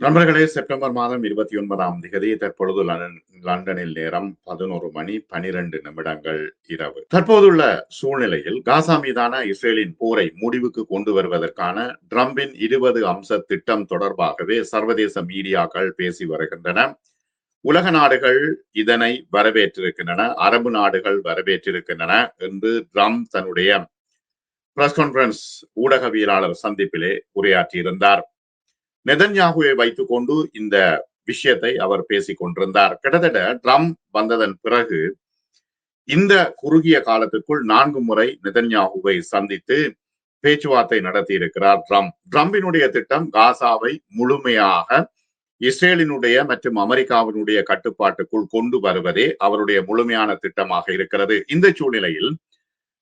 நண்பர்களே செப்டம்பர் மாதம் இருபத்தி ஒன்பதாம் திகதி தற்பொழுது லண்டனில் நேரம் பதினோரு மணி பனிரெண்டு நிமிடங்கள் இரவு. தற்போதுள்ள சூழ்நிலையில் காசா மீதான இஸ்ரேலின் போரை முடிவுக்கு கொண்டு வருவதற்கான ட்ரம்பின் இருபது அம்ச திட்டம் தொடர்பாகவே சர்வதேச மீடியாக்கள் பேசி வருகின்றன. உலக நாடுகள் இதனை வரவேற்றிருக்கின்றன அரபு நாடுகள் வரவேற்றிருக்கின்றன என்று ட்ரம்ப் தன்னுடைய பிரஸ் கான்பரன்ஸ் ஊடகவியலாளர் சந்திப்பிலே உரையாற்றியிருந்தார். நெதன்யாகுவை வைத்துக்கொண்டு இந்த விஷயத்தை அவர் பேசிக் கொண்டிருந்தார். கிட்டத்தட்ட ட்ரம்ப் வந்ததன் பிறகு இந்த குறுகிய காலத்துக்குள் நான்கு முறை நெதன்யாகுவை சந்தித்து பேச்சுவார்த்தை நடத்தி இருக்கிறார் ட்ரம்ப். ட்ரம்பினுடைய திட்டம் காசாவை முழுமையாக இஸ்ரேலினுடைய மற்றும் அமெரிக்காவினுடைய கட்டுப்பாட்டுக்குள் கொண்டு வருவதே அவருடைய முழுமையான திட்டமாக இருக்கிறது. இந்த சூழ்நிலையில்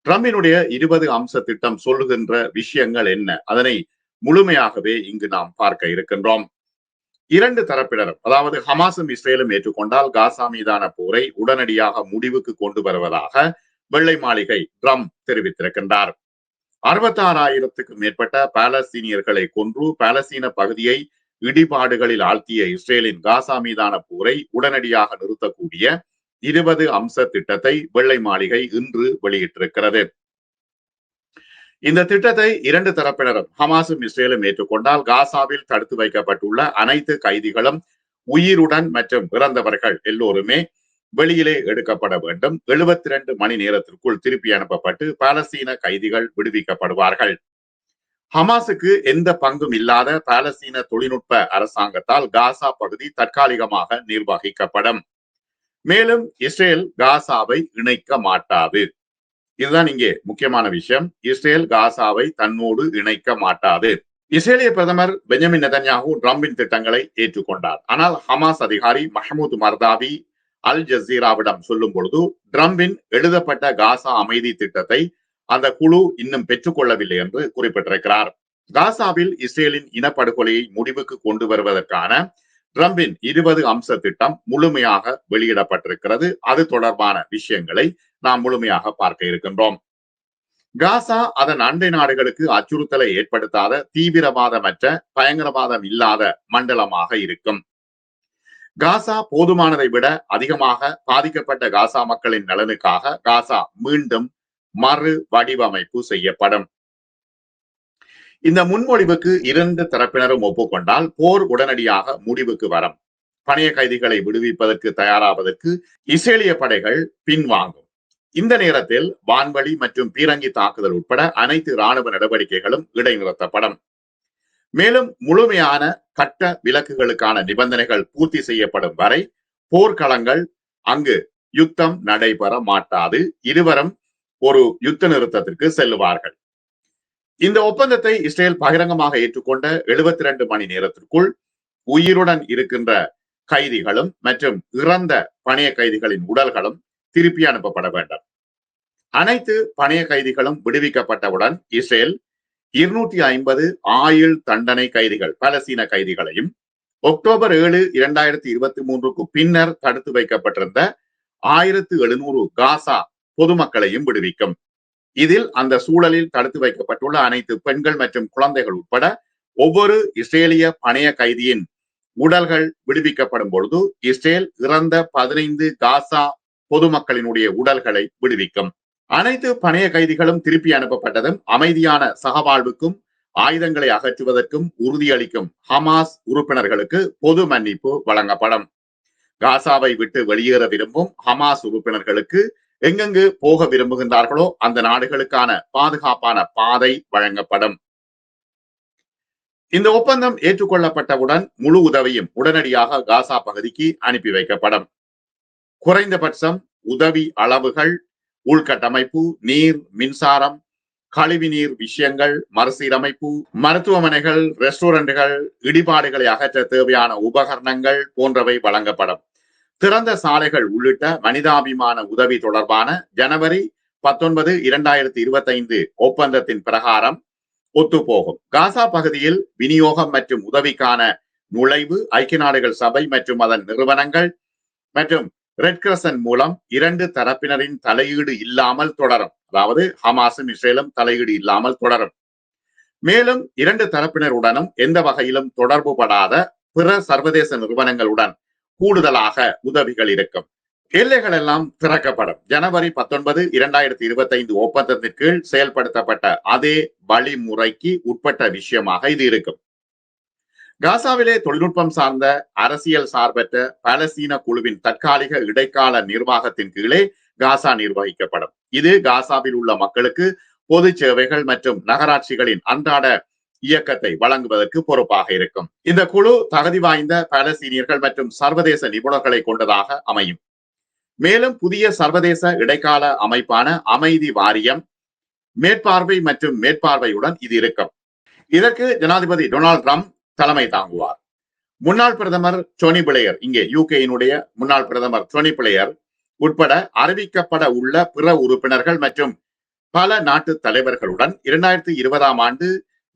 ட்ரம்பினுடைய இருபது அம்ச திட்டம் சொல்லுகின்ற விஷயங்கள் என்ன? அதனை முழுமையாகவே இங்கு நாம் பார்க்க இருக்கின்றோம். இரண்டு தரப்பினரும் அதாவது ஹமாஸும் இஸ்ரேலும் ஏற்றுக்கொண்டால் காசா மீதான போரை உடனடியாக முடிவுக்கு கொண்டு வருவதாக வெள்ளை மாளிகை ட்ரம்ப் தெரிவித்திருக்கின்றார். அறுபத்தாறாயிரத்துக்கும் மேற்பட்ட பாலஸ்தீனியர்களை கொன்று பாலஸ்தீன பகுதியை இடிபாடுகளில் ஆழ்த்திய இஸ்ரேலின் காசா மீதான போரை உடனடியாக நிறுத்தக்கூடிய இருபது அம்ச திட்டத்தை வெள்ளை மாளிகை இன்று வெளியிட்டிருக்கிறது. இந்த திட்டத்தை இரண்டு தரப்பினரும் ஹமாஸும் இஸ்ரேலும் ஏற்றுக்கொண்டால் காசாவில் தடுத்து வைக்கப்பட்டுள்ள அனைத்து கைதிகளும் உயிருடன் மற்றும் இறந்தவர்கள் எல்லோருமே வெளியிலே எடுக்கப்பட வேண்டும். எழுபத்தி இரண்டு மணி நேரத்திற்குள் திருப்பி அனுப்பப்பட்டு பாலஸ்தீன கைதிகள் விடுவிக்கப்படுவார்கள். ஹமாஸுக்கு எந்த பங்கும் இல்லாத பாலஸ்தீன தொழில்நுட்ப அரசாங்கத்தால் காசா பகுதி தற்காலிகமாக நிர்வகிக்கப்படும். மேலும் இஸ்ரேல் காசாவை இணைக்க மாட்டாது. இதுதான் இங்கே முக்கியமான விஷயம். இஸ்ரேல் காசாவை தன்னோடு இணைக்க மாட்டாது. இஸ்ரேலிய பிரதமர் பெஞ்சமின் நெதன்யாகு டிரம்பின் திட்டங்களை ஏற்றுக்கொண்டார். ஆனால் ஹமாஸ் அதிகாரி மஹமூத் மர்தாவி அல் ஜசீராவிடம் சொல்லும் பொழுது டிரம்பின் எழுதப்பட்ட காசா அமைதி திட்டத்தை அந்த குழு இன்னும் பெற்றுக்கொள்ளவில்லை என்று குறிப்பிட்டிருக்கிறார். காசாவில் இஸ்ரேலின் இனப்படுகொலையை முடிவுக்கு கொண்டு வருவதற்கான டிரம்பின் இருபது அம்ச திட்டம் முழுமையாக வெளியிடப்பட்டிருக்கிறது. அது தொடர்பான விஷயங்களை நாம் முழுமையாக பார்க்க இருக்கின்றோம். காசா அதன் அண்டை நாடுகளுக்கு அச்சுறுத்தலை ஏற்படுத்தாத தீவிரவாதமற்ற பயங்கரவாதம் இல்லாத மண்டலமாக இருக்கும். காசா போதுமானதை விட அதிகமாக பாதிக்கப்பட்ட காசா மக்களின் நலனுக்காக காசா மீண்டும் மறு வடிவமைப்பு செய்யப்படும். இந்த முன்மொழிவுக்கு இரண்டு தரப்பினரும் ஒப்புக்கொண்டால் போர் உடனடியாக முடிவுக்கு வரும். பணைய கைதிகளை விடுவிப்பதற்கு தயாராவதற்கு இஸ்ரேலிய படைகள் பின்வாங்கும். இந்த நேரத்தில் வான்வழி மற்றும் பீரங்கி தாக்குதல் உட்பட அனைத்து ராணுவ நடவடிக்கைகளும் இடைநிறுத்தப்படும். மேலும் முழுமையான கட்ட விலக்குகளுக்கான நிபந்தனைகள் பூர்த்தி செய்யப்படும் வரை போர்க்களங்கள் அங்கு யுத்தம் நடைபெற மாட்டாது. இருவரும் ஒரு யுத்த நிறுத்தத்திற்கு செல்லுவார்கள். இந்த ஒப்பந்தத்தை இஸ்ரேல் பகிரங்கமாக ஏற்றுக்கொண்ட எழுபத்தி ரெண்டு மணி நேரத்திற்குள் உயிருடன் இருக்கின்ற கைதிகளும் மற்றும் இறந்த பணைய கைதிகளின் உடல்களும் திருப்பி அனுப்பப்பட வேண்டும். அனைத்து பணைய கைதிகளும் விடுவிக்கப்பட்டவுடன் இஸ்ரேல் இருநூற்றி ஐம்பது ஆயுள் தண்டனை கைதிகள் பலசீன கைதிகளையும் அக்டோபர் ஏழு இரண்டாயிரத்தி இருபத்தி மூன்றுக்கு பின்னர் தடுத்து வைக்கப்பட்டிருந்த ஆயிரத்து எழுநூறு காசா பொதுமக்களையும் விடுவிக்கும். இதில் அந்த சூழலில் தடுத்து வைக்கப்பட்டுள்ள அனைத்து பெண்கள் மற்றும் குழந்தைகள் உட்பட ஒவ்வொரு இஸ்ரேலிய பணைய கைதியின் உடல்கள் விடுவிக்கப்படும் பொழுது இஸ்ரேல் இறந்த பதினைந்து காசா பொதுமக்களினுடைய உடல்களை விடுவிக்கும். அனைத்து பணைய கைதிகளும் திருப்பி அனுப்பப்பட்டதும் அமைதியான சகவாழ்வுக்கும் ஆயுதங்களை அகற்றுவதற்கும் உறுதியளிக்கும் ஹமாஸ் உறுப்பினர்களுக்கு பொது மன்னிப்பு வழங்கப்படும். காசாவை விட்டு வெளியேற விரும்பும் ஹமாஸ் உறுப்பினர்களுக்கு எங்கெங்கு போக விரும்புகின்றார்களோ அந்த நாடுகளுக்கான பாதுகாப்பான பாதை வழங்கப்படும். இந்த ஒப்பந்தம் ஏற்றுக்கொள்ளப்பட்டவுடன் முழு உதவியும் உடனடியாக காசா பகுதிக்கு அனுப்பி வைக்கப்படும். குறைந்தபட்சம் உதவி அளவுகள் உள்கட்டமைப்பு நீர் மின்சாரம் கழிவுநீர் விஷயங்கள் மறுசீரமைப்பு மருத்துவமனைகள் ரெஸ்டாரண்ட்டுகள் இடிபாடுகளை அகற்ற தேவையான உபகரணங்கள் போன்றவை வழங்கப்படும். திறந்த சாலைகள் உள்ளிட்ட மனிதாபிமான உதவி தொடர்பான ஜனவரி பத்தொன்பது இரண்டாயிரத்தி இருபத்தி ஐந்து ஒப்பந்தத்தின் பிரகாரம் ஒத்துப்போகும். காசா பகுதியில் விநியோகம் மற்றும் உதவிக்கான நுழைவு ஐக்கிய நாடுகள் சபை மற்றும் அதன் நிறுவனங்கள் மற்றும் ரெட் கிரசன் மூலம் இரண்டு தரப்பினரின் தலையீடு இல்லாமல் தொடரும். அதாவது ஹமாஸும் இஸ்ரேலும் தலையீடு இல்லாமல் தொடரும். மேலும் இரண்டு தரப்பினருடனும் எந்த வகையிலும் தொடர்பு படாத பிற சர்வதேச நிறுவனங்களுடன் கூடுதலாக உதவிகள் இருக்கும். எல்லைகள் எல்லாம் திறக்கப்படும். ஜனவரி பத்தொன்பது இரண்டாயிரத்தி இருபத்தி ஐந்து ஒப்பந்தத்தின் கீழ் செயல்படுத்தப்பட்ட அதே வழிமுறைக்கு உட்பட்ட விஷயமாக இது இருக்கும். காசாவிலே தொழில்நுட்பம் சார்ந்த அரசியல் சார்பற்ற பாலஸ்தீன குழுவின் தற்காலிக இடைக்கால நிர்வாகத்தின் கீழே காசா நிர்வகிக்கப்படும். இது காசாவில் உள்ள மக்களுக்கு பொது சேவைகள் மற்றும் நகராட்சிகளின் அன்றாட இயக்கத்தை வழங்குவதற்கு பொறுப்பாக இருக்கும். இந்த குழு தகுதி வாய்ந்த பாலஸ்தீனியர்கள் மற்றும் சர்வதேச நிபுணர்களை கொண்டதாக அமையும். மேலும் புதிய சர்வதேச இடைக்கால அமைப்பான அமைதி வாரியம் மேற்பார்வை மற்றும் மேற்பார்வையுடன் இது இருக்கும். இதற்கு ஜனாதிபதி டொனால்ட் ட்ரம்ப் தலைமை தாங்குவார். முன்னாள் பிரதமர் டொனி பிளேயர் இங்கே யூகேயினுடைய முன்னாள் பிரதமர் டொனி பிளேயர் உட்பட அறிவிக்கப்பட உள்ள பிற உறுப்பினர்கள் மற்றும் பல நாட்டு தலைவர்களுடன் இரண்டாயிரத்தி இருபதாம் ஆண்டு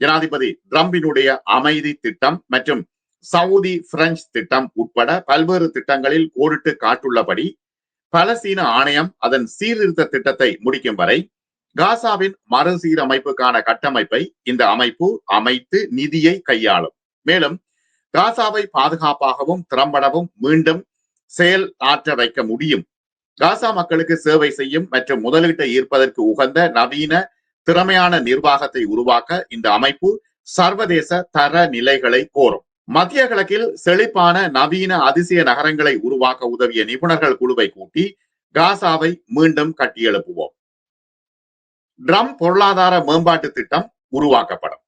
ஜனாதிபதி ட்ரம்பினுடைய அமைதி திட்டம் மற்றும் சவுதி பிரெஞ்சு திட்டம் உட்பட பல்வேறு திட்டங்களில் கோடிட்டு காட்டுள்ளபடி பலஸ்தீன ஆணையம் அதன் சீர்திருத்த திட்டத்தை முடிக்கும் வரை காசாவின் மறுசீரமைப்புக்கான கட்டமைப்பை இந்த அமைப்பு அமைத்து நிதியை கையாளும். மேலும் காசாவை பாதுகாப்பாகவும் திறம்படவும் மீண்டும் செயல் ஆற்ற வைக்க முடியும். காசா மக்களுக்கு சேவை செய்யும் மற்றும் முதலீட்டை ஈர்ப்பதற்கு உகந்த நவீன திறமையான நிர்வாகத்தை உருவாக்க இந்த அமைப்பு சர்வதேச தர நிலைகளை கோரும். மத்திய கிழக்கில் செழிப்பான நவீன அதிசய நகரங்களை உருவாக்க உதவிய நிபுணர்கள் குழுவை கூட்டி காசாவை மீண்டும் கட்டியெழுப்புவோம். ட்ரம் பொருளாதார மேம்பாட்டு திட்டம் உருவாக்கப்படும்.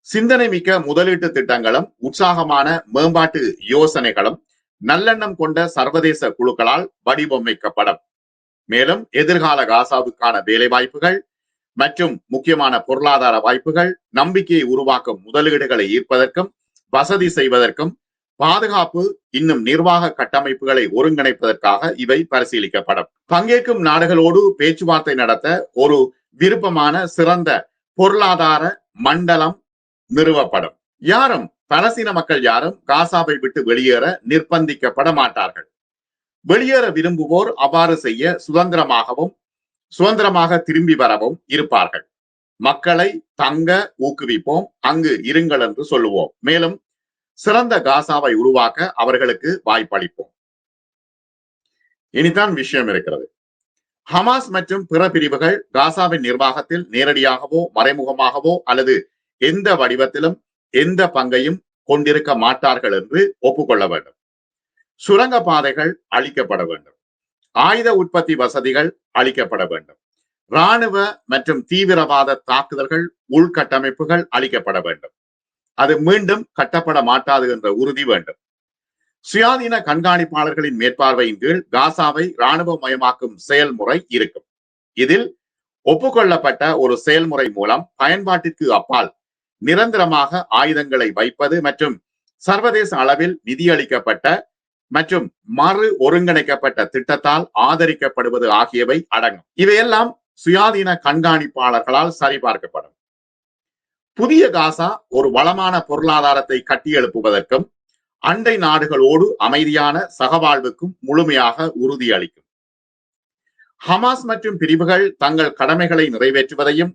சிந்தனை மிக்க முதலீட்டு திட்டங்களும் உற்சாகமான மேம்பாட்டு யோசனைகளும் நல்லெண்ணம் கொண்ட சர்வதேச குழுக்களால் வடிவமைக்கப்படும். மேலும் எதிர்கால காசாவுக்கான வேலை வாய்ப்புகள் மற்றும் முக்கியமான பொருளாதார வாய்ப்புகள் நம்பிக்கையை உருவாக்கும் முதலீடுகளை ஈர்ப்பதற்கும் வசதி செய்வதற்கும் பாதுகாப்பு இன்னும் நிர்வாக கட்டமைப்புகளை ஒருங்கிணைப்பதற்காக இவை பரிசீலிக்கப்படும். பங்கேற்கும் நாடுகளோடு பேச்சுவார்த்தை நடத்த ஒரு விருப்பமான சிறந்த பொருளாதார மண்டலம் நிறுவப்படும். யாரும் பலசீன மக்கள் யாரும் காசாவை விட்டு வெளியேற நிர்பந்திக்கப்பட மாட்டார்கள். வெளியேற விரும்புவோர் அவ்வாறு செய்ய சுதந்திரமாகவும் சுதந்திரமாக திரும்பி வரவும் இருப்பார்கள். மக்களை தங்க ஊக்குவிப்போம் அங்கு இருங்கள் என்று சொல்லுவோம். மேலும் சிறந்த காசாவை உருவாக்க அவர்களுக்கு வாய்ப்பளிப்போம். இனிதான் விஷயம் இருக்கிறது. ஹமாஸ் மற்றும் பிற பிரிவுகள் காசாவின் நிர்வாகத்தில் நேரடியாகவோ மறைமுகமாகவோ அல்லது எந்த வடிவத்திலும் எந்த பங்கையும் கொண்டிருக்க மாட்டார்கள் என்று ஒப்புக்கொள்ள வேண்டும். சுரங்க பாதைகள் அழிக்கப்பட வேண்டும். ஆயுத உற்பத்தி வசதிகள் அளிக்கப்பட வேண்டும். இராணுவ மற்றும் தீவிரவாத தாக்குதல்கள் உள்கட்டமைப்புகள் அளிக்கப்பட வேண்டும். அது மீண்டும் கட்டப்பட மாட்டாது என்ற உறுதி வேண்டும். சுயாதீன கண்காணிப்பாளர்களின் மேற்பார்வையின் கீழ் காசாவை இராணுவ மயமாக்கும் செயல்முறை இருக்கும். இதில் ஒப்புக்கொள்ளப்பட்ட ஒரு செயல்முறை மூலம் பயன்பாட்டிற்கு அப்பால் நிரந்தரமாக ஆயுதங்களை வைப்பது மற்றும் சர்வதேச அளவில் நிதியளிக்கப்பட்ட மற்றும் மறு ஒருங்கிணைக்கப்பட்ட திட்டத்தால் ஆதரிக்கப்படுவது ஆகியவை அடங்கும். இவையெல்லாம் சுயாதீன கண்காணிப்பாளர்களால் சரிபார்க்கப்படும். புதிய காசா ஒரு வளமான பொருளாதாரத்தை கட்டியெழுப்புவதற்கும் அண்டை நாடுகளோடு அமைதியான சகவாழ்வுக்கும் முழுமையாக உறுதியளிக்கும். ஹமாஸ் மற்றும் பிரிவுகள் தங்கள் கடமைகளை நிறைவேற்றுவதையும்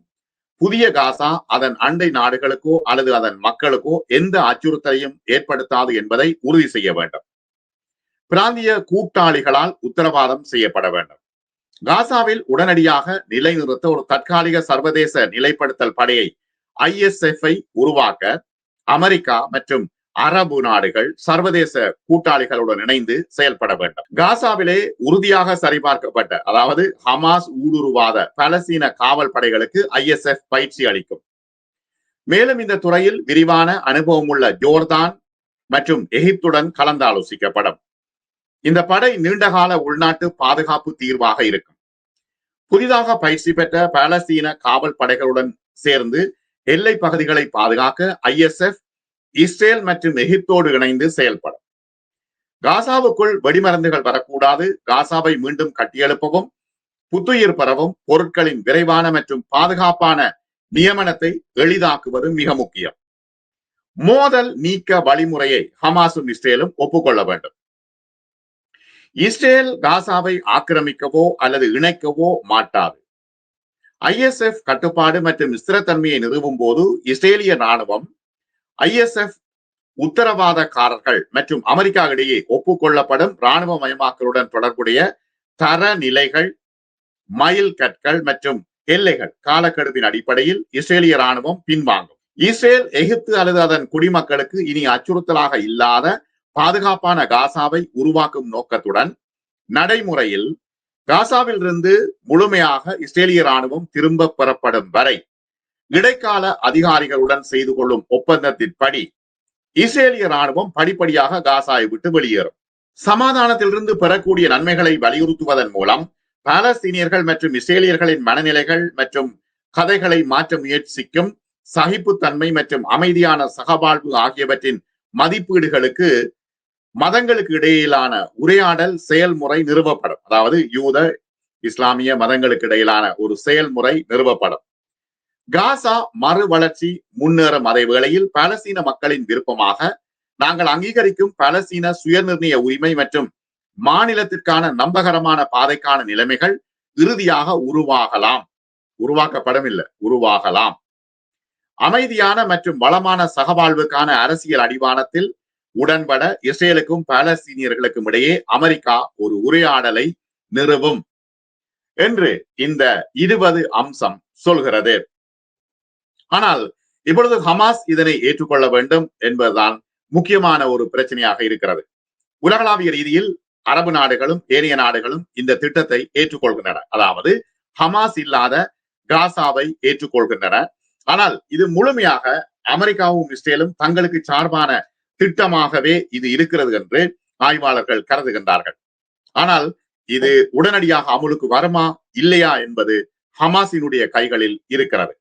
புதிய காசா அதன் அண்டை நாடுகளுக்கோ அல்லது அதன் மக்களுக்கோ எந்த அச்சுறுத்தலையும் ஏற்படுத்தாது என்பதை உறுதி செய்ய வேண்டும். பிராந்திய கூட்டாளிகளால் உத்தரவாதம் செய்யப்பட வேண்டும். காசாவில் உடனடியாக நிலைநிறுத்த ஒரு தற்காலிக சர்வதேச நிலைப்படுத்தல் படையை ஐஎஸ்எஃப் ஐ உருவாக்க அமெரிக்கா மற்றும் அரபு நாடுகள் சர்வதேச கூட்டாளிகளுடன் இணைந்து செயல்பட வேண்டும். காசாவிலே உறுதியாக சரிபார்க்கப்பட்ட அதாவது ஹமாஸ் ஊடுருவாத பலஸ்தீன காவல் படைகளுக்கு ஐஎஸ்எஃப் பயிற்சி அளிக்கும். மேலும் இந்த துறையில் விரிவான அனுபவம் உள்ள ஜோர்தான் மற்றும் எகிப்துடன் கலந்தாலோசிக்கப்படும். இந்த படை நீண்டகால உள்நாட்டு பாதுகாப்பு தீர்வாக இருக்கும். புதிதாக பயிற்சி பெற்ற பாலஸ்தீன காவல் படைகளுடன் சேர்ந்து எல்லை பகுதிகளை பாதுகாக்க ஐஎஸ்எஃப் இஸ்ரேல் மற்றும் எகிப்தோடு இணைந்து செயல்படும். காசாவுக்குள் வெடிமருந்துகள் வரக்கூடாது. காசாவை மீண்டும் கட்டியெழுப்பவும் புத்துயிர் பெறவும் பொருட்களின் விரைவான மற்றும் பாதுகாப்பான நியமனத்தை எளிதாக்குவது மிக முக்கியம். மோதல் நீக்க வழிமுறையை ஹமாஸும் இஸ்ரேலும் ஒப்புக்கொள்ள வேண்டும். இஸ்ரேல் காசாவை ஆக்கிரமிக்கவோ அல்லது இணைக்கவோ மாட்டாது. ஐஎஸ்எஃப் கட்டுப்பாடு மற்றும் ஸ்திரத்தன்மையை நிறுவும் போது இஸ்ரேலிய ராணுவம் ஐஎஸ்எஃப் உத்தரவாதக்காரர்கள் மற்றும் அமெரிக்கா இடையே ஒப்புக்கொள்ளப்படும் ராணுவ மயமாக்கலுடன் தொடர்புடைய தரநிலைகள் மயில் கற்கள் மற்றும் எல்லைகள் காலக்கெடுவின் அடிப்படையில் இஸ்ரேலிய ராணுவம் பின்வாங்கும். இஸ்ரேல் எகிப்து அல்லது அதன் குடிமக்களுக்கு இனி அச்சுறுத்தலாக இல்லாத பாதுகாப்பான காசாவை உருவாக்கும் நோக்கத்துடன் நடைமுறையில் காசாவில் இருந்து முழுமையாக இஸ்ரேலிய ராணுவம் திரும்ப பெறப்படும் வரை இடைக்கால அதிகாரிகளுடன் செய்து கொள்ளும் ஒப்பந்தத்தின்படி இஸ்ரேலிய ராணுவம் படிப்படியாக காசாவை விட்டு வெளியேறும். சமாதானத்திலிருந்து பெறக்கூடிய நன்மைகளை வலியுறுத்துவதன் மூலம் பாலஸ்தீனியர்கள் மற்றும் இஸ்ரேலியர்களின் மனநிலைகள் மற்றும் கதைகளை மாற்ற முயற்சிக்கும் சகிப்புத்தன்மை மற்றும் அமைதியான சகவாழ்வு ஆகியவற்றின் மதிப்பீடுகளுக்கு மதங்களுக்கு இடையிலான உரையாடல் செயல்முறை நிறுவப்படும். அதாவது யூத இஸ்லாமிய மதங்களுக்கு இடையிலான ஒரு செயல்முறை நிறுவப்படும். காசா மறு வளர்ச்சி முன்னேறும் அதே வேளையில் பாலஸ்தீன மக்களின் விருப்பமாக நாங்கள் அங்கீகரிக்கும் பாலஸ்தீன சுயநிர்ணய உரிமை மற்றும் மாநிலத்திற்கான நம்பகரமான பாதைக்கான நிலைமைகள் இறுதியாக உருவாகலாம். உருவாக்கப்படும் இல்லை உருவாகலாம். அமைதியான மற்றும் வளமான சகவாழ்வுக்கான அரசியல் அடிவானத்தில் உடன்பட இஸ்ரேலுக்கும் பாலஸ்தீனியர்களுக்கும் இடையே அமெரிக்கா ஒரு உரையாடலை நிறுவும் என்று இந்த இருபது அம்சம் சொல்கிறது. ஆனால் இப்பொழுது ஹமாஸ் இதனை ஏற்றுக்கொள்ள வேண்டும் என்பதுதான் முக்கியமான ஒரு பிரச்சனையாக இருக்கிறது. உலகளாவிய ரீதியில் அரபு நாடுகளும் ஏனைய நாடுகளும் இந்த திட்டத்தை ஏற்றுக்கொள்கின்றன. அதாவது ஹமாஸ் இல்லாத காசாவை ஏற்றுக்கொள்கின்றன. ஆனால் இது முழுமையாக அமெரிக்காவும் இஸ்ரேலும் தங்களுக்கு சார்பான திட்டமாகவே இது இருக்கிறது என்று ஆய்வாளர்கள் கருதுகின்றார்கள். ஆனால் இது உடனடியாக அமுலுக்கு வருமா இல்லையா என்பது ஹமாஸினுடைய கைகளில் இருக்கிறது.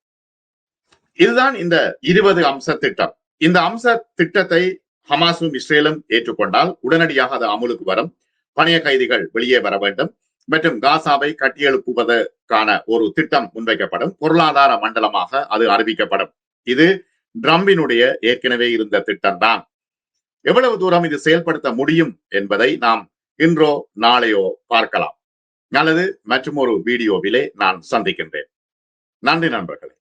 இதுதான் இந்த இருபது அம்ச திட்டம். இந்த அம்ச திட்டத்தை ஹமாஸும் இஸ்ரேலும் ஏற்றுக்கொண்டால் உடனடியாக அது அமுலுக்கு வரும். பணைய கைதிகள் வெளியே வர வேண்டும். மற்றும் காசாவை கட்டியெழுப்புவதற்கான ஒரு திட்டம் முன்வைக்கப்படும். பொருளாதார மண்டலமாக அது அறிவிக்கப்படும். இது ட்ரம்பினுடைய ஏற்கனவே இருந்த திட்டம்தான். எவ்வளவு தூரம் இது செயல்படுத்த முடியும் என்பதை நாம் இன்றோ நாளையோ பார்க்கலாம். நல்லது மற்றும் ஒரு வீடியோவிலே நான் சந்திக்கின்றேன். நன்றி நண்பர்களே.